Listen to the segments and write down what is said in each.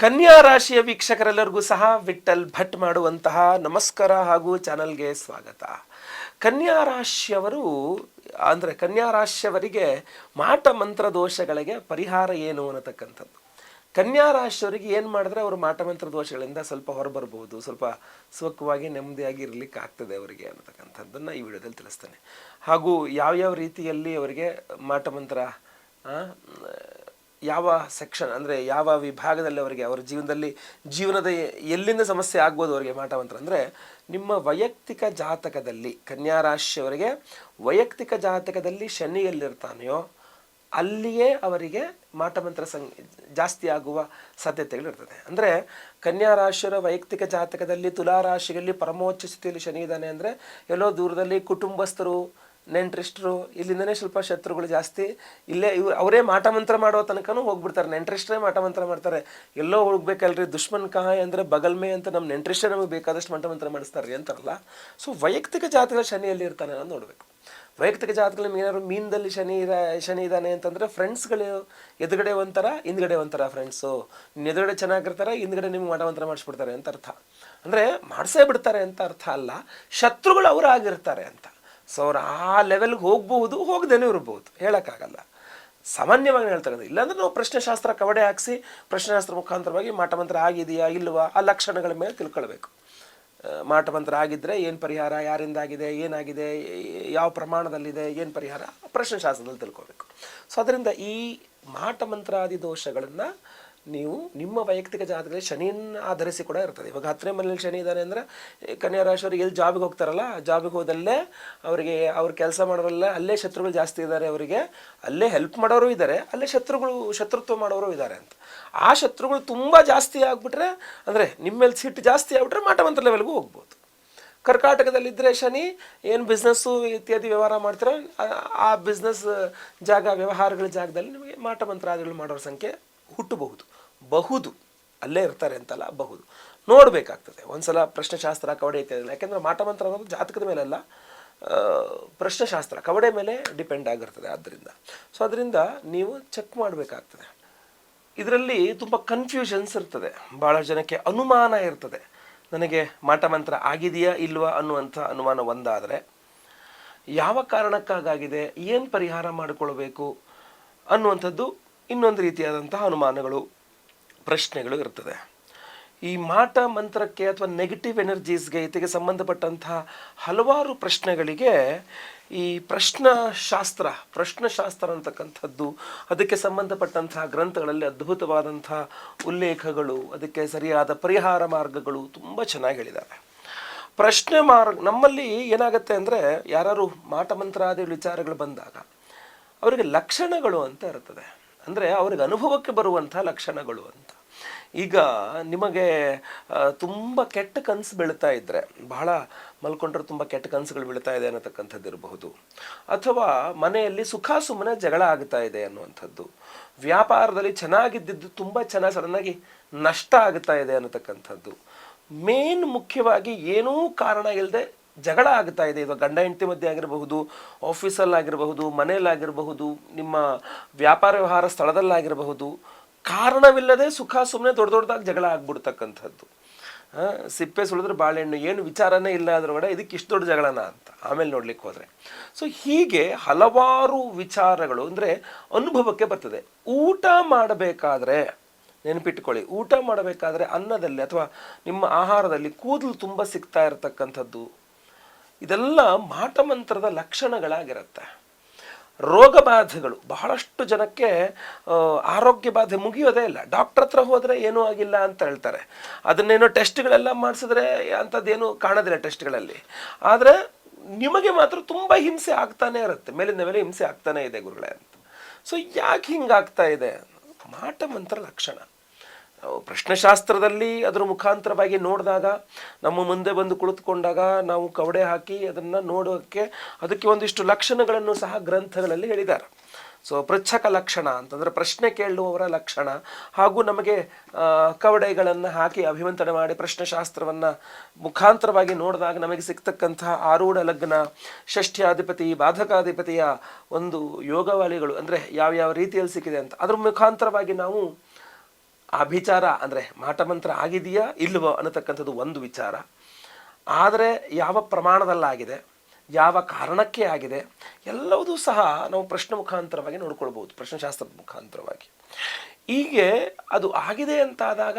ಕನ್ಯಾ ರಾಶಿಯ ವೀಕ್ಷಕರೆಲ್ಲರಿಗೂ ಸಹ ವಿಠಲ್ ಭಟ್ ಮಾಡುವಂತಹ ನಮಸ್ಕಾರ ಹಾಗೂ ಚಾನಲ್ಗೆ ಸ್ವಾಗತ. ಕನ್ಯಾ ರಾಶಿಯವರು ಅಂದರೆ ಕನ್ಯಾ ರಾಶಿಯವರಿಗೆ ಮಾಟ ಮಂತ್ರ ದೋಷಗಳಿಗೆ ಪರಿಹಾರ ಏನು ಅನ್ನತಕ್ಕಂಥದ್ದು. ಕನ್ಯಾ ರಾಶಿಯವರಿಗೆ ಏನು ಮಾಡಿದ್ರೆ ಅವರು ಮಾಟ ಮಂತ್ರ ದೋಷಗಳಿಂದ ಸ್ವಲ್ಪ ಹೊರಬರ್ಬೋದು ಸ್ವಲ್ಪ ಸುಖವಾಗಿ ನೆಮ್ಮದಿಯಾಗಿ ಇರಲಿಕ್ಕೆ ಆಗ್ತದೆ ಅವರಿಗೆ ಅನ್ನತಕ್ಕಂಥದ್ದನ್ನು ಈ ವಿಡಿಯೋದಲ್ಲಿ ತಿಳಿಸ್ತೇನೆ. ಹಾಗೂ ಯಾವ್ಯಾವ ರೀತಿಯಲ್ಲಿ ಅವರಿಗೆ ಮಾಟ ಮಂತ್ರ ಆ, ಯಾವ ಸೆಕ್ಷನ್ ಅಂದರೆ ಯಾವ ವಿಭಾಗದಲ್ಲಿ ಅವರಿಗೆ ಅವರ ಜೀವನದಲ್ಲಿ ಜೀವನದ ಎಲ್ಲಿಂದ ಸಮಸ್ಯೆ ಆಗ್ಬೋದು ಅವರಿಗೆ ಮಾಟಮಂತ್ರ ಅಂದರೆ ನಿಮ್ಮ ವೈಯಕ್ತಿಕ ಜಾತಕದಲ್ಲಿ ಕನ್ಯಾ ರಾಶಿಯವರಿಗೆ ವೈಯಕ್ತಿಕ ಜಾತಕದಲ್ಲಿ ಶನಿ ಎಲ್ಲಿರ್ತಾನೆಯೋ ಅಲ್ಲಿಯೇ ಅವರಿಗೆ ಮಾಟಮಂತ್ರ ಸಂ, ಜಾಸ್ತಿ ಆಗುವ ಸಾಧ್ಯತೆಗಳಿರ್ತದೆ ಅಂದರೆ ಕನ್ಯಾ ರಾಶಿಯರ ವೈಯಕ್ತಿಕ ಜಾತಕದಲ್ಲಿ ತುಲಾ ರಾಶಿಯಲ್ಲಿ ಪರಮೋಚ್ಚ ಸ್ಥಿತಿಯಲ್ಲಿ ಶನಿ ಇದ್ದಾನೆ ಅಂದರೆ ಎಲ್ಲೋ ದೂರದಲ್ಲಿ ಕುಟುಂಬಸ್ಥರು ನೆಂಟ್ರಿಸ್ಟ್ರು ಇಲ್ಲಿಂದನೇ ಸ್ವಲ್ಪ ಶತ್ರುಗಳು ಜಾಸ್ತಿ, ಇಲ್ಲೇ ಇವ್ರು, ಅವರೇ ಮಾಟ ಮಂತ್ರ ಮಾಡೋ ತನಕನೂ ಹೋಗ್ಬಿಡ್ತಾರೆ. ನೆಂಟ್ರಿಷ್ಟರೇ ಮಾಟ ಮಂತ್ರ ಮಾಡ್ತಾರೆ. ಎಲ್ಲೋ ಹೋಗ್ಬೇಕಲ್ರಿ, ದುಶ್ಮನ್ ಕಹಾಯ್ ಅಂದರೆ ಬಗಲ್ಮೆ ಅಂತ ನಮ್ಮ ನೆಂಟ್ರಿಸ್ಟೇ ನಮಗೆ ಬೇಕಾದಷ್ಟು ಮಾಟ ಮಂತ್ರ ಮಾಡಿಸ್ತಾರೆ ಅಂತಾರಲ್ಲ? ಸೊ ವೈಯಕ್ತಿಕ ಜಾತಕ ಶನಿಯಲ್ಲಿ ಇರ್ತಾನೆ ಅನ್ನೋದು ನೋಡಬೇಕು. ವೈಯಕ್ತಿಕ ಜಾತಕಗಳು ಏನಾದ್ರು ಮೀನದಲ್ಲಿ ಶನಿ ಇರ, ಶನಿ ಇದ್ದಾನೆ ಅಂತಂದರೆ ಫ್ರೆಂಡ್ಸ್ಗಳು ಎದುರುಗಡೆ ಒಂಥರ, ಹಿಂದ್ಗಡೆ ಒಂಥರ ಫ್ರೆಂಡ್ಸು ಎದುರುಗಡೆ ಚೆನ್ನಾಗಿರ್ತಾರೆ, ಹಿಂದ್ಗಡೆ ನಿಮ್ಗೆ ಮಾಟ ಮಂತ್ರ ಮಾಡಿಸ್ಬಿಡ್ತಾರೆ ಅಂತ ಅರ್ಥ. ಅಂದರೆ ಮಾಡಿಸೇ ಬಿಡ್ತಾರೆ ಅಂತ ಅರ್ಥ ಅಲ್ಲ, ಶತ್ರುಗಳು ಅವರಾಗಿರ್ತಾರೆ ಅಂತ. ಸೊ ಅವ್ರು ಆ ಲೆವೆಲ್ಗೆ ಹೋಗ್ಬಹುದು, ಹೋಗದೇನೂ ಇರ್ಬೋದು ಹೇಳೋಕ್ಕಾಗಲ್ಲ. ಸಾಮಾನ್ಯವಾಗಿ ಹೇಳ್ತಾರೆ ಇಲ್ಲಾಂದ್ರೆ ನಾವು ಪ್ರಶ್ನೆಶಾಸ್ತ್ರ ಕವಡೆ ಹಾಕಿಸಿ, ಪ್ರಶ್ನೆಶಾಸ್ತ್ರ ಮುಖಾಂತರವಾಗಿ ಮಾಟಮಂತ್ರ ಆಗಿದೆಯಾ, ಇಲ್ವಾ, ಆ ಲಕ್ಷಣಗಳ ಮೇಲೆ ತಿಳ್ಕೊಳ್ಬೇಕು. ಮಾಟಮಂತ್ರ ಆಗಿದ್ದರೆ ಏನು ಪರಿಹಾರ ಯಾರಿಂದ ಆಗಿದೆ ಏನಾಗಿದೆ, ಯಾವ ಪ್ರಮಾಣದಲ್ಲಿದೆ, ಏನು ಪರಿಹಾರ ಪ್ರಶ್ನೆಶಾಸ್ತ್ರದಲ್ಲಿ ತಿಳ್ಕೊಬೇಕು ಸೊ, ಅದರಿಂದ ಈ ಮಾಟಮಂತ್ರಾದಿ ದೋಷಗಳನ್ನು ನೀವು ನಿಮ್ಮ ವೈಯಕ್ತಿಕ ಜಾತಕದಲ್ಲಿ ಶನಿಯನ್ನು ಆಧರಿಸಿ ಕೂಡ ಇರ್ತದೆ. ಇವಾಗ ಹತ್ತನೇ ಮನೆಯಲ್ಲಿ ಶನಿ ಇದ್ದಾರೆ ಅಂದರೆ ಕನ್ಯಾ ರಾಶಿಯವರು ಎಲ್ಲಿ ಜಾಬಿಗೆ ಹೋಗ್ತಾರಲ್ಲ ಜಾಬಿಗೆ ಹೋದಲ್ಲೇ ಅವರಿಗೆ ಅವ್ರ ಕೆಲಸ ಮಾಡೋರಲ್ಲ ಅಲ್ಲೇ ಶತ್ರುಗಳು ಜಾಸ್ತಿ ಇದ್ದಾರೆ ಅವರಿಗೆ, ಅಲ್ಲೇ ಹೆಲ್ಪ್ ಮಾಡೋರು ಇದ್ದಾರೆ ಅಲ್ಲೇ ಶತ್ರುಗಳು, ಶತ್ರುತ್ವ ಮಾಡೋರು ಇದ್ದಾರೆ ಅಂತ. ಆ ಶತ್ರುಗಳು ತುಂಬ ಜಾಸ್ತಿ ಆಗಿಬಿಟ್ರೆ, ಅಂದರೆ ನಿಮ್ಮ ಮೇಲೆ ಸಿಟ್ಟು ಜಾಸ್ತಿ ಆಗಿಬಿಟ್ರೆ ಮಾಟಮಂತ್ರ ಲೆವೆಲ್ಗೂ ಹೋಗ್ಬೋದು. ಕರ್ನಾಟಕದಲ್ಲಿದ್ದರೆ ಶನಿ ಏನು ಬಿಸ್ನೆಸ್ಸು ಇತ್ಯಾದಿ ವ್ಯವಹಾರ ಮಾಡ್ತಾರೆ, ಆ- ಬಿಸ್ನೆಸ್ ಜಾಗ, ವ್ಯವಹಾರಗಳ ಜಾಗದಲ್ಲಿ ನಿಮಗೆ ಮಾಟ ಮಂತ್ರಾದಿಗಳು ಮಾಡೋರ ಸಂಖ್ಯೆ ಹುಟ್ಟಬಹುದು. ಬಹುದು. ಅಲ್ಲೇ ಇರ್ತಾರೆ ಅಂತಲ್ಲ, ಬಹುದು. ನೋಡಬೇಕಾಗ್ತದೆ. ಒಂದ್ಸಲ ಪ್ರಶ್ನೆಶಾಸ್ತ್ರ, ಕವಡೆ ಇತ್ಯಾದಿ ಯಾಕೆಂದರೆ ಮಾಟ ಮಂತ್ರ ಅನ್ನೋದು ಜಾತಕದ ಮೇಲೆಲ್ಲ ಪ್ರಶ್ನೆಶಾಸ್ತ್ರ, ಕವಡೆ ಮೇಲೆ ಡಿಪೆಂಡ್ ಆಗಿರ್ತದೆ ಆದ್ದರಿಂದ ಸೊ ಅದರಿಂದ ನೀವು ಚೆಕ್ ಮಾಡಬೇಕಾಗ್ತದೆ. ಇದರಲ್ಲಿ ತುಂಬ ಕನ್ಫ್ಯೂಷನ್ಸ್ ಇರ್ತದೆ. ಭಾಳ ಜನಕ್ಕೆ ಅನುಮಾನ ಇರ್ತದೆ. ನನಗೆ ಮಾಟಮಂತ್ರ ಆಗಿದೆಯಾ ಇಲ್ವಾ ಅನ್ನುವಂಥ ಅನುಮಾನ ಒಂದಾದರೆ, ಯಾವ ಕಾರಣಕ್ಕಾಗಿದೆ ಏನು ಪರಿಹಾರ ಮಾಡಿಕೊಳ್ಬೇಕು ಅನ್ನುವಂಥದ್ದು ಇನ್ನೊಂದು ರೀತಿಯಾದಂತಹ ಅನುಮಾನಗಳು, ಪ್ರಶ್ನೆಗಳು ಇರ್ತದೆ ಈ ಮಾಟ ಮಂತ್ರಕ್ಕೆ ಅಥವಾ ನೆಗೆಟಿವ್ ಎನರ್ಜೀಸ್ಗೆ ಇದಕ್ಕೆ ಸಂಬಂಧಪಟ್ಟಂತಹ ಹಲವಾರು ಪ್ರಶ್ನೆಗಳಿಗೆ ಈ ಪ್ರಶ್ನಶಾಸ್ತ್ರ ಪ್ರಶ್ನಶಾಸ್ತ್ರ ಅಂತಕ್ಕಂಥದ್ದು, ಅದಕ್ಕೆ ಸಂಬಂಧಪಟ್ಟಂತಹ ಗ್ರಂಥಗಳಲ್ಲಿ ಅದ್ಭುತವಾದಂತಹ ಉಲ್ಲೇಖಗಳು, ಅದಕ್ಕೆ ಸರಿಯಾದ ಪರಿಹಾರ ಮಾರ್ಗಗಳು ತುಂಬ ಚೆನ್ನಾಗಿ ಹೇಳಿದ್ದಾರೆ. ಪ್ರಶ್ನೆ ಮಾರ್ಗ, ನಮ್ಮಲ್ಲಿ ಏನಾಗುತ್ತೆ ಅಂದರೆ ಯಾರು ಮಾಟ ಮಂತ್ರಾದಿ ವಿಚಾರಗಳು ಬಂದಾಗ, ಅವರಿಗೆ ಲಕ್ಷಣಗಳು ಅಂತ ಇರ್ತದೆ ಅಂದರೆ ಅವ್ರಿಗೆ ಅನುಭವಕ್ಕೆ ಬರುವಂಥ ಲಕ್ಷಣಗಳು ಅಂತ. ಈಗ ನಿಮಗೆ ತುಂಬ ಕೆಟ್ಟ ಕನಸು ಬೀಳ್ತಾ ಇದ್ದರೆ ಬಹಳ ಮಲ್ಕೊಂಡ್ರೆ ತುಂಬ ಕೆಟ್ಟ ಕನಸುಗಳು ಬೀಳ್ತಾ ಇದೆ ಅನ್ನತಕ್ಕಂಥದ್ದು ಇರಬಹುದು. ಅಥವಾ ಮನೆಯಲ್ಲಿ ಸುಖ ಸುಮ್ಮನೆ ಜಗಳ ಆಗ್ತಾ ಇದೆ ಅನ್ನುವಂಥದ್ದು. ವ್ಯಾಪಾರದಲ್ಲಿ ಚೆನ್ನಾಗಿದ್ದಿದ್ದು ತುಂಬ ಚೆನ್ನಾಗಿ ಸಡನ್ನಾಗಿ ನಷ್ಟ ಆಗ್ತಾ ಇದೆ ಅನ್ನತಕ್ಕಂಥದ್ದು. ಮೇನ್ ಮುಖ್ಯವಾಗಿ ಏನೂ ಕಾರಣ ಇಲ್ಲದೆ ಜಗಳ ಆಗ್ತಾ ಇದೆ. ಇದು ಗಂಡ ಹೆಂಡತಿ ಮಧ್ಯೆ ಆಗಿರಬಹುದು, ಆಫೀಸಲ್ಲಾಗಿರಬಹುದು, ಮನೆಯಲ್ಲಾಗಿರಬಹುದು, ನಿಮ್ಮ ವ್ಯಾಪಾರ ವ್ಯವಹಾರ ಸ್ಥಳದಲ್ಲಾಗಿರಬಹುದು, ಕಾರಣವಿಲ್ಲದೆ ಸುಖ ಸುಮ್ಮನೆ ದೊಡ್ಡ ದೊಡ್ಡದಾಗಿ ಜಗಳ ಆಗ್ಬಿಡ್ತಕ್ಕಂಥದ್ದು. ಸಿಪ್ಪೆ ಸುಳಿದ್ರೆ ಬಾಳೆಹಣ್ಣು, ಏನು ವಿಚಾರನೇ ಇಲ್ಲ ಅದ್ರೊಳಗಡೆ ಇದಕ್ಕೆ ಇಷ್ಟು ದೊಡ್ಡ ಜಗಳನ ಅಂತ. ಆಮೇಲೆ ನೋಡ್ಲಿಕ್ಕೆ ಹೋದರೆ. ಸೊ ಹೀಗೆ ಹಲವಾರು ವಿಚಾರಗಳು ಅಂದರೆ ಅನುಭವಕ್ಕೆ ಬರ್ತದೆ. ಊಟ ಮಾಡಬೇಕಾದ್ರೆ, ನೆನಪಿಟ್ಕೊಳ್ಳಿ. ಊಟ ಮಾಡಬೇಕಾದ್ರೆ ಅನ್ನದಲ್ಲಿ ಅಥವಾ ನಿಮ್ಮ ಆಹಾರದಲ್ಲಿ ಕೂದಲು ತುಂಬ ಸಿಗ್ತಾ ಇರತಕ್ಕಂಥದ್ದು ಇದೆಲ್ಲ ಮಾಟಮಂತ್ರದ ಲಕ್ಷಣಗಳಾಗಿರುತ್ತೆ. ರೋಗ ಬಾಧೆಗಳು ಬಹಳಷ್ಟು ಜನಕ್ಕೆ ಆರೋಗ್ಯ ಬಾಧೆ ಮುಗಿಯೋದೇ ಇಲ್ಲ. ಡಾಕ್ಟರ್ ಹತ್ರ ಹೋದರೆ ಏನೂ ಆಗಿಲ್ಲ ಅಂತ ಹೇಳ್ತಾರೆ. ಅದನ್ನೇನೋ ಟೆಸ್ಟ್ಗಳೆಲ್ಲ ಮಾಡಿಸಿದ್ರೆ ಅಂಥದ್ದೇನು ಕಾಣೋದಿಲ್ಲ ಟೆಸ್ಟ್ಗಳಲ್ಲಿ. ಆದರೆ ನಿಮಗೆ ಮಾತ್ರ ತುಂಬ ಹಿಂಸೆ ಆಗ್ತಾನೇ ಇರುತ್ತೆ. ಮೇಲಿಂದ ಮೇಲೆ ಹಿಂಸೆ ಆಗ್ತಾನೇ ಇದೆ ಗುರುಗಳೇ ಅಂತ. ಸೊ ಯಾಕೆ ಹಿಂಗಾಗ್ತಾ ಇದೆ? ಮಾಟ ಮಂತ್ರ ಲಕ್ಷಣ. ಪ್ರಶ್ನೆಶಾಸ್ತ್ರದಲ್ಲಿ ಅದರ ಮುಖಾಂತರವಾಗಿ ನೋಡಿದಾಗ, ನಮ್ಮ ಮುಂದೆ ಬಂದು ಕುಳಿತುಕೊಂಡಾಗ ನಾವು ಕವಡೆ ಹಾಕಿ ಅದನ್ನು ನೋಡೋಕ್ಕೆ ಅದಕ್ಕೆ ಒಂದಿಷ್ಟು ಲಕ್ಷಣಗಳನ್ನು ಸಹ ಗ್ರಂಥಗಳಲ್ಲಿ ಹೇಳಿದ್ದಾರೆ. ಸೊ ಪೃಚ್ಛಕ ಲಕ್ಷಣ ಅಂತಂದರೆ ಪ್ರಶ್ನೆ ಕೇಳುವವರ ಲಕ್ಷಣ ಹಾಗೂ ನಮಗೆ ಕವಡೆಗಳನ್ನು ಹಾಕಿ ಅಭಿವಂತನೆ ಮಾಡಿ ಪ್ರಶ್ನಶಾಸ್ತ್ರವನ್ನು ಮುಖಾಂತರವಾಗಿ ನೋಡಿದಾಗ ನಮಗೆ ಸಿಗ್ತಕ್ಕಂತಹ ಆರೂಢ ಲಗ್ನ, ಷಷ್ಠ್ಯಾಧಿಪತಿ, ಬಾಧಕಾಧಿಪತಿಯ ಒಂದು ಯೋಗವಾಳಿಗಳು ಅಂದರೆ ಯಾವ್ಯಾವ ರೀತಿಯಲ್ಲಿ ಸಿಕ್ಕಿದೆ ಅಂತ, ಅದ್ರ ಮುಖಾಂತರವಾಗಿ ನಾವು ಆ ವಿಚಾರ ಅಂದರೆ ಮಾಟಮಂತ್ರ ಆಗಿದೆಯಾ ಇಲ್ಲವೋ ಅನ್ನತಕ್ಕಂಥದ್ದು ಒಂದು ವಿಚಾರ. ಆದರೆ ಯಾವ ಪ್ರಮಾಣದಲ್ಲಾಗಿದೆ, ಯಾವ ಕಾರಣಕ್ಕೆ ಆಗಿದೆ, ಎಲ್ಲವೂ ಸಹ ನಾವು ಪ್ರಶ್ನೆ ಮುಖಾಂತರವಾಗಿ ನೋಡ್ಕೊಳ್ಬೋದು ಪ್ರಶ್ನೆಶಾಸ್ತ್ರದ ಮುಖಾಂತರವಾಗಿ. ಹೀಗೆ ಅದು ಆಗಿದೆ ಅಂತಾದಾಗ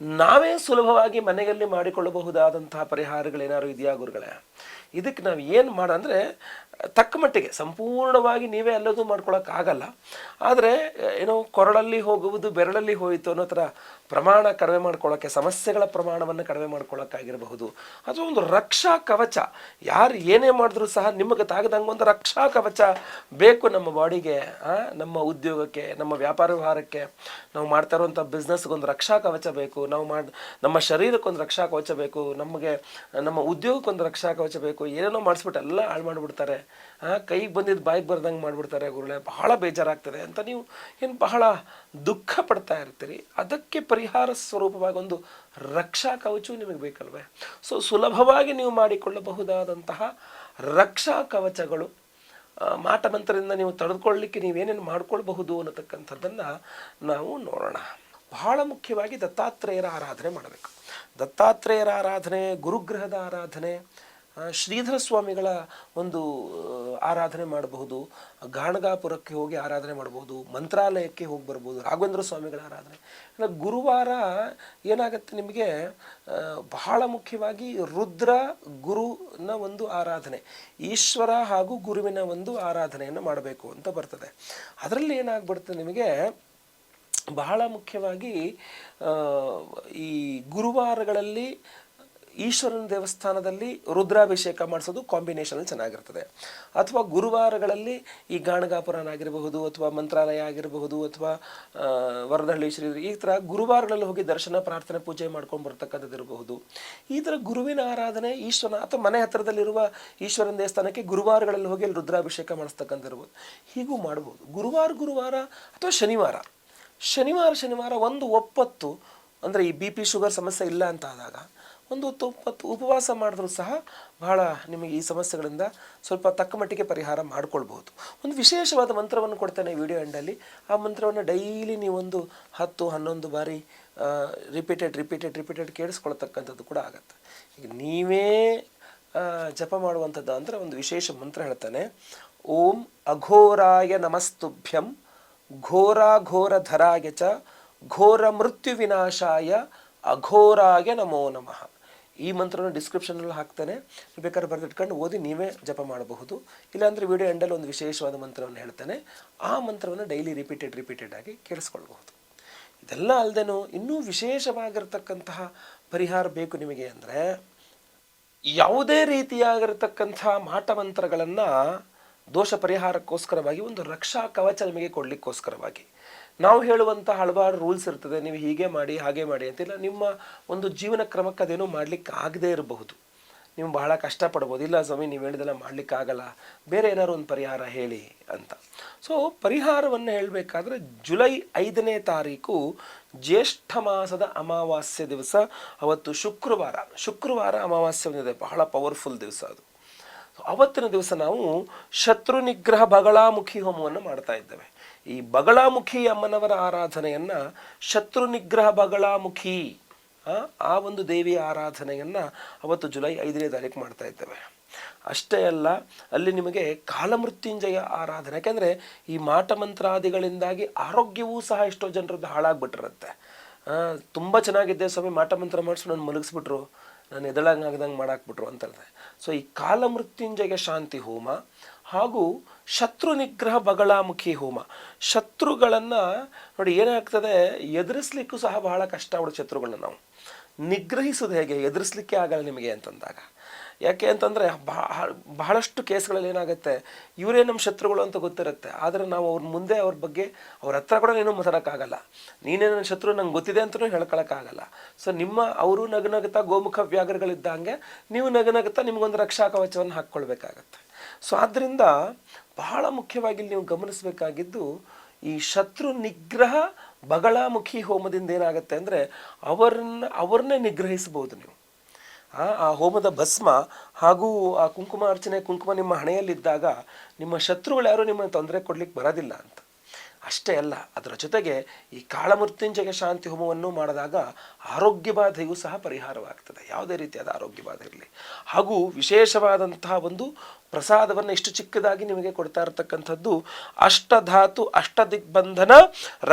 ನಾವೇ ಸುಲಭವಾಗಿ ಮನೆಯಲ್ಲಿ ಮಾಡಿಕೊಳ್ಳಬಹುದಾದಂತಹ ಪರಿಹಾರಗಳೇನಾದ್ರು ಇದೆಯಾ ಗುರುಗಳೇ? ಇದಕ್ಕೆ ನಾವು ಏನು ಮಾಡ ಅಂದರೆ ತಕ್ಕ ಮಟ್ಟಿಗೆ, ಸಂಪೂರ್ಣವಾಗಿ ನೀವೇ ಎಲ್ಲದೂ ಮಾಡ್ಕೊಳಕ್ಕಾಗಲ್ಲ ಆದರೆ, ಏನೋ ಕೊರಳಲ್ಲಿ ಹೋಗುವುದು, ಬೆರಳಲ್ಲಿ ಹೋಯಿತು ಅನ್ನೋ ಥರ ಪ್ರಮಾಣ ಕಡಿಮೆ ಮಾಡ್ಕೊಳ್ಳೋಕ್ಕೆ ಸಮಸ್ಯೆಗಳ ಪ್ರಮಾಣವನ್ನು ಕಡಿಮೆ ಮಾಡ್ಕೊಳ್ಳೋಕ್ಕಾಗಿರಬಹುದು ಅಥವಾ ಒಂದು ರಕ್ಷಾ ಕವಚ. ಯಾರು ಏನೇ ಮಾಡಿದ್ರೂ ಸಹ ನಿಮಗೆ ತಾಗದಂಗೆ ಒಂದು ರಕ್ಷಾ ಕವಚ ಬೇಕು ನಮ್ಮ ಬಾಡಿಗೆ ನಮ್ಮ ಉದ್ಯೋಗಕ್ಕೆ, ನಮ್ಮ ವ್ಯಾಪಾರ ವ್ಯವಹಾರಕ್ಕೆ. ನಾವು ಮಾಡ್ತಾ ಇರುವಂಥ ಬಿಸ್ನೆಸ್ಗೊಂದು ರಕ್ಷಾ ಕವಚ ಬೇಕು. ನಾವು ಮಾಡಿ, ನಮ್ಮ ಶರೀರಕ್ಕೊಂದು ರಕ್ಷಾ ಕವಚ ಬೇಕು. ನಮಗೆ, ನಮ್ಮ ಉದ್ಯೋಗಕ್ಕೊಂದು ರಕ್ಷಾ ಕವಚ ಬೇಕು. ಏನೇನೋ ಮಾಡಿಸ್ಬಿಟ್ಟು ಎಲ್ಲ ಹಾಳು ಮಾಡಿಬಿಡ್ತಾರೆ. ಕೈಗೆ ಬಂದಿದ್ದು ಬಾಯಿಗೆ ಬರ್ದಂಗೆ ಮಾಡಿಬಿಡ್ತಾರೆ ಗುರುಳೆ ಬಹಳ ಬೇಜಾರಾಗ್ತದೆ ಅಂತ ನೀವು ಏನು ಬಹಳ ದುಃಖ ಪಡ್ತಾ ಇರ್ತೀರಿ. ಅದಕ್ಕೆ ಪರಿಹಾರ ಸ್ವರೂಪವಾಗಿ ಒಂದು ರಕ್ಷಾ ಕವಚವು ನಿಮಗೆ ಬೇಕಲ್ವೇ? ಸೊ ಸುಲಭವಾಗಿ ನೀವು ಮಾಡಿಕೊಳ್ಳಬಹುದಾದಂತಹ ರಕ್ಷಾ ಕವಚಗಳು ಮಾಟಮಂತ್ರದಿಂದ ನೀವು ತಡೆದುಕೊಳ್ಳಲಿಕ್ಕೆ ನೀವೇನೇನು ಮಾಡ್ಕೊಳ್ಬಹುದು ಅನ್ನತಕ್ಕಂಥದ್ದನ್ನು ನಾವು ನೋಡೋಣ. ಬಹಳ ಮುಖ್ಯವಾಗಿ ದತ್ತಾತ್ರೇಯರ ಆರಾಧನೆ ಮಾಡಬೇಕು. ದತ್ತಾತ್ರೇಯರ ಆರಾಧನೆ, ಗುರುಗ್ರಹದ ಆರಾಧನೆ ಶ್ರೀಧರ ಸ್ವಾಮಿಗಳ ಒಂದು ಆರಾಧನೆ ಮಾಡಬಹುದು, ಗಾಣಗಾಪುರಕ್ಕೆ ಹೋಗಿ ಆರಾಧನೆ ಮಾಡಬಹುದು, ಮಂತ್ರಾಲಯಕ್ಕೆ ಹೋಗಿ ಬರ್ಬೋದು, ರಾಘವೇಂದ್ರ ಸ್ವಾಮಿಗಳ ಆರಾಧನೆ. ಗುರುವಾರ ಏನಾಗುತ್ತೆ ನಿಮಗೆ ಬಹಳ ಮುಖ್ಯವಾಗಿ ರುದ್ರ ಗುರುನ ಒಂದು ಆರಾಧನೆ, ಈಶ್ವರ ಹಾಗೂ ಗುರುವಿನ ಒಂದು ಆರಾಧನೆಯನ್ನು ಮಾಡಬೇಕು ಅಂತ ಬರ್ತದೆ. ಅದರಲ್ಲಿ ಏನಾಗ್ಬಿಡುತ್ತೆ ನಿಮಗೆ, ಬಹಳ ಮುಖ್ಯವಾಗಿ ಈ ಗುರುವಾರಗಳಲ್ಲಿ ಈಶ್ವರನ ದೇವಸ್ಥಾನದಲ್ಲಿ ರುದ್ರಾಭಿಷೇಕ ಮಾಡಿಸೋದು ಕಾಂಬಿನೇಷನ್ ಚೆನ್ನಾಗಿರ್ತದೆ. ಅಥವಾ ಗುರುವಾರಗಳಲ್ಲಿ ಈ ಗಾಣಗಾಪುರನಾಗಿರಬಹುದು ಅಥವಾ ಮಂತ್ರಾಲಯ ಆಗಿರಬಹುದು, ಅಥವಾ ವರದಹಳ್ಳಿ ಶ್ರೀ ಈ ಥರ ಗುರುವಾರಗಳಲ್ಲಿ ಹೋಗಿ ದರ್ಶನ, ಪ್ರಾರ್ಥನೆ, ಪೂಜೆ ಮಾಡ್ಕೊಂಡು ಬರ್ತಕ್ಕಂಥದ್ದು ಇರಬಹುದು. ಈ ಥರ ಗುರುವಿನ ಆರಾಧನೆ ಈಶ್ವರನ ಅಥವಾ ಮನೆ ಹತ್ತಿರದಲ್ಲಿರುವ ಈಶ್ವರನ ದೇವಸ್ಥಾನಕ್ಕೆ ಗುರುವಾರಗಳಲ್ಲಿ ಹೋಗಿ ಅಲ್ಲಿ ರುದ್ರಾಭಿಷೇಕ ಮಾಡಿಸ್ತಕ್ಕಂಥಿರ್ಬೋದು ಹೀಗೂ ಮಾಡ್ಬೋದು ಗುರುವಾರ ಗುರುವಾರ ಅಥವಾ ಶನಿವಾರ. ಶನಿವಾರ ಶನಿವಾರ ಒಂದು ಒಪ್ಪತ್ತು, ಅಂದರೆ ಈ ಬಿ ಪಿ ಶುಗರ್ ಸಮಸ್ಯೆ ಇಲ್ಲ ಅಂತ ಆದಾಗ ಒಂದು ಹೊತ್ತು ಮತ್ತು ಉಪವಾಸ ಮಾಡಿದ್ರೂ ಸಹ ಬಹಳ ನಿಮಗೆ ಈ ಸಮಸ್ಯೆಗಳಿಂದ ಸ್ವಲ್ಪ ತಕ್ಕ ಮಟ್ಟಿಗೆ ಪರಿಹಾರ ಮಾಡ್ಕೊಳ್ಬಹುದು. ಒಂದು ವಿಶೇಷವಾದ ಮಂತ್ರವನ್ನು ಕೊಡ್ತೇನೆ ವಿಡಿಯೋ ಎಂಡಲ್ಲಿ ಆ ಮಂತ್ರವನ್ನು ಡೈಲಿ ನೀವೊಂದು ಹತ್ತು, ಹನ್ನೊಂದು ಬಾರಿ ರಿಪೀಟೆಡ್ ರಿಪೀಟೆಡ್ ರಿಪೀಟೆಡ್ ಕೇಳಿಸ್ಕೊಳ್ತಕ್ಕಂಥದ್ದು ಕೂಡ ಆಗತ್ತೆ. ಈಗ ನೀವೇ ಜಪ ಮಾಡುವಂಥದ್ದು ಅಂದರೆ ಒಂದು ವಿಶೇಷ ಮಂತ್ರ ಹೇಳ್ತಾನೆ. ಓಂ ಅಘೋರಾಯ ನಮಸ್ತುಭ್ಯಂ, ಘೋರಾಘೋರಧರಾಯ ಚ ಘೋರ ಮೃತ್ಯು ವಿನಾಶಾಯ ಅಘೋರಾಯ ನಮೋ ನಮಃ. ಈ ಮಂತ್ರನ ಡಿಸ್ಕ್ರಿಪ್ಷನಲ್ಲಿ ಹಾಕ್ತಾನೆ. ಬೇಕಾದ್ರೆ ಬರೆದಿಟ್ಕೊಂಡು ಓದಿ ನೀವೇ ಜಪ ಮಾಡಬಹುದು. ಇಲ್ಲಾಂದರೆ ವಿಡಿಯೋ ಎಂಡಲ್ಲಿ ಒಂದು ವಿಶೇಷವಾದ ಮಂತ್ರವನ್ನು ಹೇಳ್ತಾನೆ. ಆ ಮಂತ್ರವನ್ನು ಡೈಲಿ ರಿಪೀಟೆಡ್ ರಿಪೀಟೆಡ್ ಆಗಿ ಕೇಳಿಸ್ಕೊಳ್ಬಹುದು. ಇದೆಲ್ಲ ಅಲ್ಲದೇನೋ ಇನ್ನೂ ವಿಶೇಷವಾಗಿರ್ತಕ್ಕಂತಹ ಪರಿಹಾರ ಬೇಕು ನಿಮಗೆ ಅಂದರೆ, ಯಾವುದೇ ರೀತಿಯಾಗಿರತಕ್ಕಂಥ ಮಾಟಮಂತ್ರಗಳನ್ನು ದೋಷ ಪರಿಹಾರಕ್ಕೋಸ್ಕರವಾಗಿ, ಒಂದು ರಕ್ಷಾ ಕವಚ ನಿಮಗೆ ಕೊಡಲಿಕ್ಕೋಸ್ಕರವಾಗಿ. ನಾವು ಹೇಳುವಂಥ ಹಲವಾರು ರೂಲ್ಸ್ ಇರ್ತದೆ, ನೀವು ಹೀಗೆ ಮಾಡಿ, ಹಾಗೆ ಮಾಡಿ ಅಂತಿಲ್ಲ. ನಿಮ್ಮ ಒಂದು ಜೀವನ ಕ್ರಮಕ್ಕೆ ಅದೇನೂ ಮಾಡಲಿಕ್ಕೆ ಆಗದೇ ಇರಬಹುದು. ನೀವು ಬಹಳ ಕಷ್ಟಪಡ್ಬೋದು ಇಲ್ಲ ಸ್ವಾಮಿ, ನೀವು ಹೇಳಿದೆಲ್ಲ ಮಾಡ್ಲಿಕ್ಕೆ ಆಗಲ್ಲ. ಬೇರೆ ಏನಾದ್ರು ಒಂದು ಪರಿಹಾರ ಹೇಳಿ ಅಂತ. ಸೊ ಪರಿಹಾರವನ್ನು ಹೇಳಬೇಕಾದ್ರೆ ಜುಲೈ ಐದನೇ ತಾರೀಕು ಜ್ಯೇಷ್ಠ ಮಾಸದ ಅಮಾವಾಸ್ಯೆ ದಿವಸ. ಅವತ್ತು ಶುಕ್ರವಾರ. ಶುಕ್ರವಾರ ಅಮಾವಾಸ್ಯೆ ಒಂದಿದೆ ಬಹಳ ಪವರ್ಫುಲ್ ದಿವಸ ಅದು. ಅವತ್ತಿನ ದಿವಸ ನಾವು ಶತ್ರು ನಿಗ್ರಹ ಬಗಳಾಮುಖಿ ಹೋಮವನ್ನು ಮಾಡ್ತಾ ಇದ್ದೇವೆ. ಈ ಬಗಳಾಮುಖಿ ಅಮ್ಮನವರ ಆರಾಧನೆಯನ್ನ ಶತ್ರು ನಿಗ್ರಹ ಬಗಳಾಮುಖಿ ಆ, ಒಂದು ದೇವಿಯ ಆರಾಧನೆಯನ್ನ ಅವತ್ತು ಜುಲೈ ಐದನೇ ತಾರೀಕು ಮಾಡ್ತಾ ಇದ್ದೇವೆ. ಅಷ್ಟೇ ಅಲ್ಲ ಅಲ್ಲಿ ನಿಮಗೆ ಕಾಲಮೃತ್ಯುಂಜಯ ಆರಾಧನೆ ಯಾಕೆಂದರೆ ಈ ಮಾಟಮಂತ್ರಾದಿಗಳಿಂದಾಗಿ ಆರೋಗ್ಯವೂ ಸಹ ಎಷ್ಟೋ ಜನರದ್ದು ಹಾಳಾಗ್ಬಿಟ್ಟಿರುತ್ತೆ. ತುಂಬ ಚೆನ್ನಾಗಿದ್ದೆ ಸ್ವಾಮಿ ಮಾಟಮಂತ್ರ ಮಾಡಿಸಿ ನಾನು ಮಲಗಿಸ್ಬಿಟ್ರು ನಾನು ಎದಳಂಗಾಗ್ದಂಗೆ ಮಾಡಾಕ್ಬಿಟ್ರು ಅಂತ ಹೇಳಿದೆ ಸೊ ಈ ಕಾಲಮೃತ್ಯುಂಜಯ ಶಾಂತಿ ಹೋಮ ಹಾಗೂ ಶತ್ರು ನಿಗ್ರಹ ಬಗಳಾಮುಖಿ ಹೋಮ. ಶತ್ರುಗಳನ್ನು ನೋಡಿ ಏನಾಗ್ತದೆ? ಎದುರಿಸ್ಲಿಕ್ಕೂ ಸಹ ಬಹಳ ಕಷ್ಟ ಅವಳು ಶತ್ರುಗಳನ್ನ ನಾವು. ನಿಗ್ರಹಿಸೋದು ಹೇಗೆ? ಎದುರಿಸ್ಲಿಕ್ಕೆ ಆಗಲ್ಲ ನಿಮಗೆ ಅಂತಂದಾಗ. ಯಾಕೆ ಅಂತಂದರೆ ಬಹಳಷ್ಟು ಕೇಸ್ಗಳಲ್ಲಿ ಏನಾಗುತ್ತೆ? ಇವರೇ ನಮ್ಮ ಶತ್ರುಗಳು ಅಂತ ಗೊತ್ತಿರುತ್ತೆ. ಆದರೆ ನಾವು ಅವ್ರ ಮುಂದೆ ಅವ್ರ ಬಗ್ಗೆ ಅವ್ರ ಹತ್ರ ಕೂಡ ಏನೂ ಮಾತಾಡೋಕ್ಕಾಗಲ್ಲ ನೀನೇ ನನ್ನ ಶತ್ರು, ನಂಗೆ ಗೊತ್ತಿದೆ ಅಂತಲೂ ಹೇಳ್ಕೊಳಕ್ಕಾಗಲ್ಲ. ಸೊ ನಿಮ್ಮ, ಅವರು ನಗನಗುತ್ತಾ ಗೋಮುಖ ವ್ಯಾಘ್ರಗಳಿದ್ದಂಗೆ ನೀವು ನಗನಗುತ್ತಾ ನಿಮಗೊಂದು ರಕ್ಷಾ ಕವಚವನ್ನು ಹಾಕ್ಕೊಳ್ಬೇಕಾಗತ್ತೆ. ಸೊ ಆದ್ದರಿಂದ ಬಹಳ ಮುಖ್ಯವಾಗಿ ನೀವು ಗಮನಿಸಬೇಕಾಗಿದ್ದು ಈ ಶತ್ರು ನಿಗ್ರಹ ಬಗಳಾಮುಖಿ ಹೋಮದಿಂದ ಏನಾಗುತ್ತೆ ಅಂದರೆ ಅವರನ್ನ, ಅವ್ರನ್ನೇ ನಿಗ್ರಹಿಸಬಹುದು ನೀವು. ಆ ಹೋಮದ ಭಸ್ಮ ಹಾಗೂ ಆ ಕುಂಕುಮ ಅರ್ಚನೆ, ಕುಂಕುಮ ನಿಮ್ಮ ಹಣೆಯಲ್ಲಿದ್ದಾಗ ನಿಮ್ಮ ಶತ್ರುಗಳು ಯಾರು ನಿಮ್ಮನ್ನು ತೊಂದರೆ ಕೊಡ್ಲಿಕ್ಕೆ ಬರೋದಿಲ್ಲ ಅಂತ. ಅಷ್ಟೇ ಅಲ್ಲ, ಅದರ ಜೊತೆಗೆ ಈ ಕಾಳಮೃತ್ಯುಂಜಯ ಶಾಂತಿ ಹೋಮವನ್ನು ಮಾಡಿದಾಗ ಆರೋಗ್ಯ ಬಾಧೆಯೂ ಸಹ ಪರಿಹಾರವಾಗ್ತದೆ. ಯಾವುದೇ ರೀತಿಯಾದ ಆರೋಗ್ಯ ಬಾಧೆ ಇರಲಿ. ಹಾಗೂ ವಿಶೇಷವಾದಂತಹ ಒಂದು ಪ್ರಸಾದವನ್ನು ಇಷ್ಟು ಚಿಕ್ಕದಾಗಿ ನಿಮಗೆ ಕೊಡ್ತಾ ಇರತಕ್ಕಂಥದ್ದು ಅಷ್ಟಧಾತು ಅಷ್ಟದಿಗ್ಬಂಧನ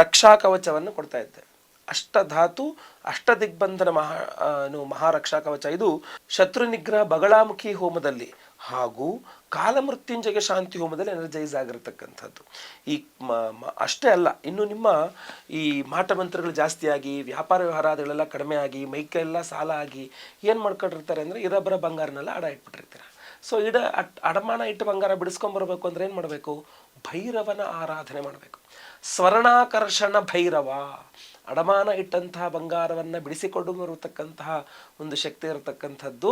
ರಕ್ಷಾ ಕವಚವನ್ನು ಕೊಡ್ತಾ ಇದ್ದೆ. ಅಷ್ಟಧಾತು ಅಷ್ಟದಿಗ್ಬಂಧನ ಮಹಾ ಮಹಾರಕ್ಷಾ ಕವಚ. ಇದು ಶತ್ರು ನಿಗ್ರಹ ಬಗಳಾಮುಖಿ ಹೋಮದಲ್ಲಿ ಹಾಗೂ ಕಾಲಮೃತ್ಯುಂಜಯ ಶಾಂತಿ ಹೋಮದಲ್ಲಿ ಎನರ್ಜೈಸ್ ಆಗಿರತಕ್ಕಂಥದ್ದು. ಈ ಅಷ್ಟೇ ಅಲ್ಲ, ಇನ್ನು ನಿಮ್ಮ ಈ ಮಾಟ ಮಂತ್ರಗಳು ಜಾಸ್ತಿಯಾಗಿ ವ್ಯಾಪಾರ ವ್ಯವಹಾರಗಳೆಲ್ಲ ಕಡಿಮೆ ಆಗಿ, ಮೈಕೆಲ್ಲ ಸಾಲ ಆಗಿ ಏನು ಮಾಡ್ಕೊಂಡಿರ್ತಾರೆ ಅಂದರೆ ಇರಬರ ಬಂಗಾರನೆಲ್ಲ ಅಡ ಇಟ್ಬಿಟ್ಟಿರ್ತಾರೆ. ಸೊ ಇಡ, ಅಟ್, ಅಡಮಾನ ಇಟ್ಟು ಬಂಗಾರ ಬಿಡಿಸ್ಕೊಂಬರ್ಬೇಕು ಅಂದ್ರೆ ಏನು ಮಾಡಬೇಕು? ಭೈರವನ ಆರಾಧನೆ ಮಾಡಬೇಕು. ಸ್ವರ್ಣಾಕರ್ಷಣ ಭೈರವ. ಅಡಮಾನ ಇಟ್ಟಂತಹ ಬಂಗಾರವನ್ನು ಬಿಡಿಸಿಕೊಂಡು ಬರತಕ್ಕಂತಹ ಒಂದು ಶಕ್ತಿ ಇರತಕ್ಕಂಥದ್ದು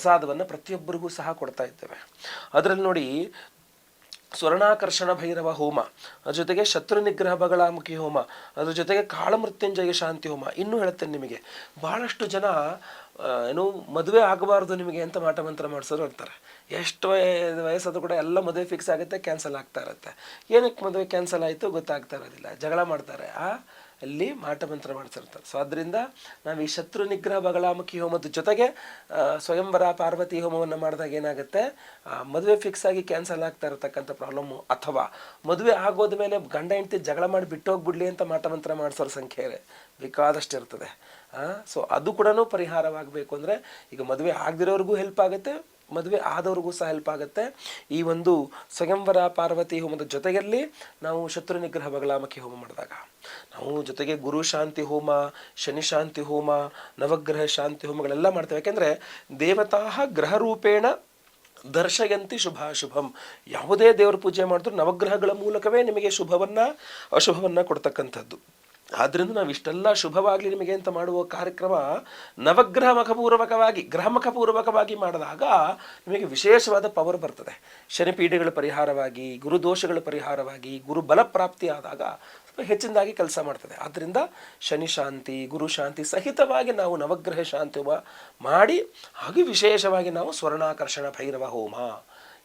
ಪ್ರಸಾದವನ್ನು ಪ್ರತಿಯೊಬ್ಬರಿಗೂ ಸಹ ಕೊಡ್ತಾ ಇದ್ದೇವೆ. ಅದರಲ್ಲಿ ನೋಡಿ, ಸ್ವರ್ಣಾಕರ್ಷಣ ಭೈರವ ಹೋಮ, ಅದ್ರ ಜೊತೆಗೆ ಶತ್ರು ನಿಗ್ರಹ ಬಗಳಾಮುಖಿ ಹೋಮ, ಅದ್ರ ಜೊತೆಗೆ ಕಾಳಮೃತ್ಯುಂಜಯ ಶಾಂತಿ ಹೋಮ ಇನ್ನೂ ಹೇಳ್ತೇನೆ ನಿಮಗೆ. ಬಹಳಷ್ಟು ಜನ ಏನು ಮದುವೆ ಆಗಬಾರ್ದು ನಿಮಗೆ ಅಂತ ಮಾಟ ಮಂತ್ರ ಮಾಡಿಸೋರು ಇರ್ತಾರೆ ಎಷ್ಟು ವಯಸ್ಸಾದ್ರೂ ಕೂಡ ಎಲ್ಲ ಮದುವೆ ಫಿಕ್ಸ್ ಆಗುತ್ತೆ ಕ್ಯಾನ್ಸಲ್ ಆಗ್ತಾ ಇರುತ್ತೆ. ಏನಕ್ಕೆ ಮದುವೆ ಕ್ಯಾನ್ಸಲ್ ಆಯಿತು ಗೊತ್ತಾಗ್ತಾ ಇರೋದಿಲ್ಲ. ಜಗಳ ಮಾಡ್ತಾರೆ. ಆ ಅಲ್ಲಿ ಮಾಟ ಮಂತ್ರ ಮಾಡಿಸಿರ್ತಾರೆ ಸೊ ಅದರಿಂದ ನಾವು ಈ ಶತ್ರು ನಿಗ್ರಹ ಬಗಳಾಮುಖಿ ಹೋಮದ ಜೊತೆಗೆ ಸ್ವಯಂವರ ಪಾರ್ವತಿ ಹೋಮವನ್ನು ಮಾಡಿದಾಗ ಏನಾಗುತ್ತೆ ಮದುವೆ ಫಿಕ್ಸ್ ಆಗಿ ಕ್ಯಾನ್ಸಲ್ ಆಗ್ತಾ ಇರತಕ್ಕಂಥ ಪ್ರಾಬ್ಲಮ್ಮು ಅಥವಾ ಮದುವೆ ಆಗೋದ ಮೇಲೆ ಗಂಡ ಹೆಂಡತಿ ಜಗಳ ಮಾಡಿ ಬಿಟ್ಟೋಗ್ಬಿಡ್ಲಿ ಅಂತ ಮಾಟ ಮಂತ್ರ ಮಾಡಿಸೋರ ಸಂಖ್ಯೆ ಬೇಕಾದಷ್ಟು ಇರ್ತದೆ. ಸೊ ಅದು ಕೂಡ ಪರಿಹಾರವಾಗಬೇಕು ಅಂದರೆ ಈಗ ಮದುವೆ ಆಗದಿರೋರಿಗೂ ಹೆಲ್ಪ್ ಆಗುತ್ತೆ ಮದುವೆ ಆದವ್ರಿಗೂ ಸಹ ಹೆಲ್ಪ್ ಆಗುತ್ತೆ. ಈ ಒಂದು ಸ್ವಯಂವರ ಪಾರ್ವತಿ ಹೋಮದ ಜೊತೆಯಲ್ಲಿ ನಾವು ಶತ್ರು ನಿಗ್ರಹ ಬಗಳಾಮುಖಿ ಹೋಮ ಮಾಡಿದಾಗ. ನಾವು ಜೊತೆಗೆ ಗುರು ಶಾಂತಿ ಹೋಮ, ಶನಿ ಶಾಂತಿ ಹೋಮ, ನವಗ್ರಹ ಶಾಂತಿ ಹೋಮಗಳೆಲ್ಲ ಮಾಡ್ತೇವೆ. ಯಾಕೆಂದರೆ ದೇವತಾ ಗ್ರಹ ರೂಪೇಣ ದರ್ಶಯಂತಿ ಶುಭಾಶುಭಂ ಯಾವುದೇ ದೇವರ ಪೂಜೆ ಮಾಡಿದ್ರು ನವಗ್ರಹಗಳ ಮೂಲಕವೇ ನಿಮಗೆ ಶುಭವನ್ನ, ಅಶುಭವನ್ನ ಕೊಡ್ತಕ್ಕಂಥದ್ದು. ಆದ್ರಿಂದ ನಾವು ಇಷ್ಟೆಲ್ಲ ಶುಭವಾಗಲಿ ನಿಮಗೆ ಅಂತ ಮಾಡುವ ಕಾರ್ಯಕ್ರಮ ನವಗ್ರಹ ಮುಖಪೂರ್ವಕವಾಗಿ ಗ್ರಹಮುಖಪೂರ್ವಕವಾಗಿ ಮಾಡಿದಾಗ ನಿಮಗೆ ವಿಶೇಷವಾದ ಪವರ್ ಬರ್ತದೆ. ಶನಿಪೀಡೆಗಳ ಪರಿಹಾರವಾಗಿ ಗುರುದೋಷಗಳ ಪರಿಹಾರವಾಗಿ, ಗುರು ಬಲ ಪ್ರಾಪ್ತಿ ಆದಾಗ ಹೆಚ್ಚಿನದಾಗಿ ಕೆಲಸ ಮಾಡ್ತದೆ. ಆದ್ದರಿಂದ ಶನಿ ಶಾಂತಿ, ಗುರು ಶಾಂತಿ ಸಹಿತವಾಗಿ ನಾವು ನವಗ್ರಹ ಶಾಂತಿ ಮಾಡಿ, ಹಾಗೂ ವಿಶೇಷವಾಗಿ ನಾವು ಸ್ವರ್ಣಾಕರ್ಷಣ ಭೈರವ ಹೋಮ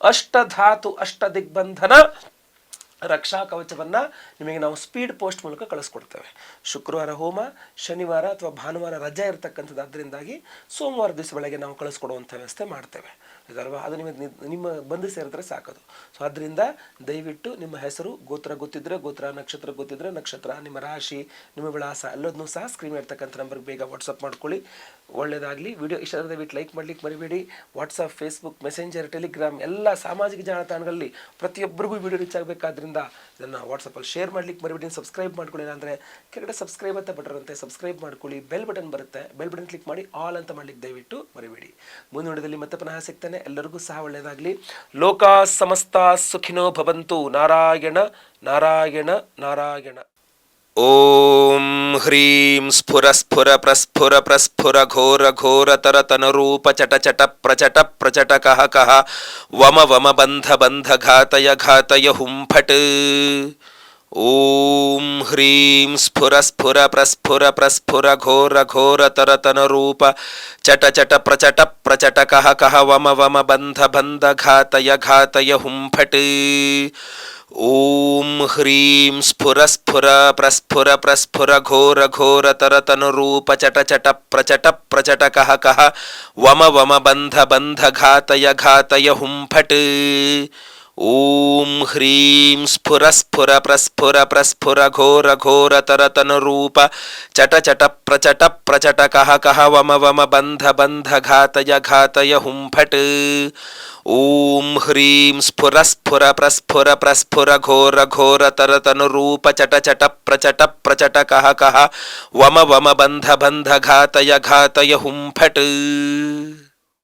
ಅಷ್ಟಧಾತು ಅಷ್ಟ ದಿಗ್ಬಂಧನ ರಕ್ಷಾ ಕವಚವನ್ನು ನಿಮಗೆ ನಾವು ಸ್ಪೀಡ್ ಪೋಸ್ಟ್ ಮೂಲಕ ಕಳಿಸ್ಕೊಡ್ತೇವೆ. ಶುಕ್ರವಾರ ಹೋಮ, ಶನಿವಾರ ಅಥವಾ ಭಾನುವಾರ ರಜೆ ಇರತಕ್ಕಂಥದ್ದು ಅದರಿಂದಾಗಿ ಸೋಮವಾರ ದಿವಸ ಬೆಳಗ್ಗೆ ನಾವು ಕಳಿಸ್ಕೊಡುವಂಥ ವ್ಯವಸ್ಥೆ ಮಾಡ್ತೇವೆ. ಇದಲ್ವಾ ಅದು ನಿಮಗೆ ನಿಮ್ಮ ಬಂದು ಸೇರಿದ್ರೆ ಸಾಕದು. ಸೊ ಅದರಿಂದ ದಯವಿಟ್ಟು ನಿಮ್ಮ ಹೆಸರು, ಗೋತ್ರ ಗೊತ್ತಿದ್ರೆ ಗೋತ್ರ, ನಕ್ಷತ್ರ ಗೊತ್ತಿದ್ರೆ ನಕ್ಷತ್ರ, ನಿಮ್ಮ ರಾಶಿ, ನಿಮ್ಮ ವಿಳಾಸ, ಎಲ್ಲದನ್ನೂ ಸಹ ಸ್ಕ್ರೀನ್ ಇರ್ತಕ್ಕಂಥ ನಂಬರ್ಗೆ ಬೇಗ ವಾಟ್ಸಪ್ ಮಾಡ್ಕೊಳ್ಳಿ. ಒಳ್ಳೆಯದಾಗಲಿ ವಿಡಿಯೋ ಇಷ್ಟ ದಯವಿಟ್ಟು ಲೈಕ್ ಮಾಡ್ಲಿಕ್ಕೆ ಮರಿಬೇಡಿ. ವಾಟ್ಸಪ್ ಫೇಸ್ಬುಕ್ ಮೆಸೆಂಜರ್ ಟೆಲಿಗ್ರಾಮ್ ಎಲ್ಲ ಸಾಮಾಜಿಕ ಜಾಲತಾಣಗಳಲ್ಲಿ ಪ್ರತಿಯೊಬ್ಬರಿಗೂ ವಿಡಿಯೋ ರೀಚ್ ಆಗಬೇಕಾದ್ರಿಂದ ಇದನ್ನು ವಾಟ್ಸಪ್ಪಲ್ಲಿ ಶೇರ್ ಮಾಡ್ಲಿಕ್ಕೆ ಮರಿಬೇಡಿ. ಸಬ್ಸ್ಕ್ರೈಬ್ ಮಾಡ್ಕೊಳ್ಳಿ. ಅಂದರೆ ಕೆಳಗಡೆ ಸಬ್ಸ್ಕ್ರೈಬ್ ಅಂತ ಬಟನ್ ಸಬ್ಸ್ಕ್ರೈಬ್ ಮಾಡ್ಕೊಳ್ಳಿ. ಬೆಲ್ ಬಟನ್ ಬರುತ್ತೆ. ಬೆಲ್ ಬಟನ್ ಕ್ಲಿಕ್ ಮಾಡಿ ಆಲ್ ಅಂತ ಮಾಡ್ಲಿಕ್ಕೆ ದಯವಿಟ್ಟು ಮರಿಬೇಡಿ. ಮುಂದಿನ ಮತ್ತೆ ಪುನಃ ಸಿಗ್ತಾನೆ. ಎಲ್ಲರಿಗೂ ಸಹ ಒಳ್ಳೆಯದಾಗಲಿ. ಲೋಕ ಸಮಸ್ತ ಸುಖಿನೋ ಭವಂತು. ನಾರಾಯಣ ನಾರಾಯಣ ನಾರಾಯಣ. ಓಂ ಹ್ರೀಂ ಸ್ಫುರ ಸ್ಫುರ ಪ್ರಸ್ಫುರ ಪ್ರಸ್ಫುರ ಘೋರ ಘೋರ ತರ ತನರೂಪ ಚಟ ಚಟ ಪ್ರಚಟ ಪ್ರಚಟ ಕಹ ಕಹ ವಮ ವಮ ಬಂಧ ಬಂಧ ಘಾತಯ ಘಾತಯ ಹುಂಫಟ್. ॐ ह्रीं स्फुर स्फुर प्रस्फुर प्रस्फुर घोर घोरतर तनरूप चट चट प्रचट प्रचट कः कः वम वम बन्ध बन्ध घातय घातय हुं फट् ॐ ह्रीं स्फुर स्फुर प्रस्फुर प्रस्फुर घोर घोरतर तनुरूप चट चट प्रचट प्रचट कः कः वम वम बन्ध बन्ध घातय घातय हुं फट् ॐ ह्रीं स्फुर स्फुर प्रस्फुर प्रस्फुर घोर घोरतर तनुरूप चट चट प्रचट प्रचट कः कः वम वम बन्ध बन्ध घातय घातय हुं फट् ॐ ह्रीं स्फुर स्फुर प्रस्फुर प्रस्फुर घोर घोरतर तनुरूप चट चट प्रचट प्रचट कः कः वम वम बन्ध बन्ध घातय घातय हुं फट्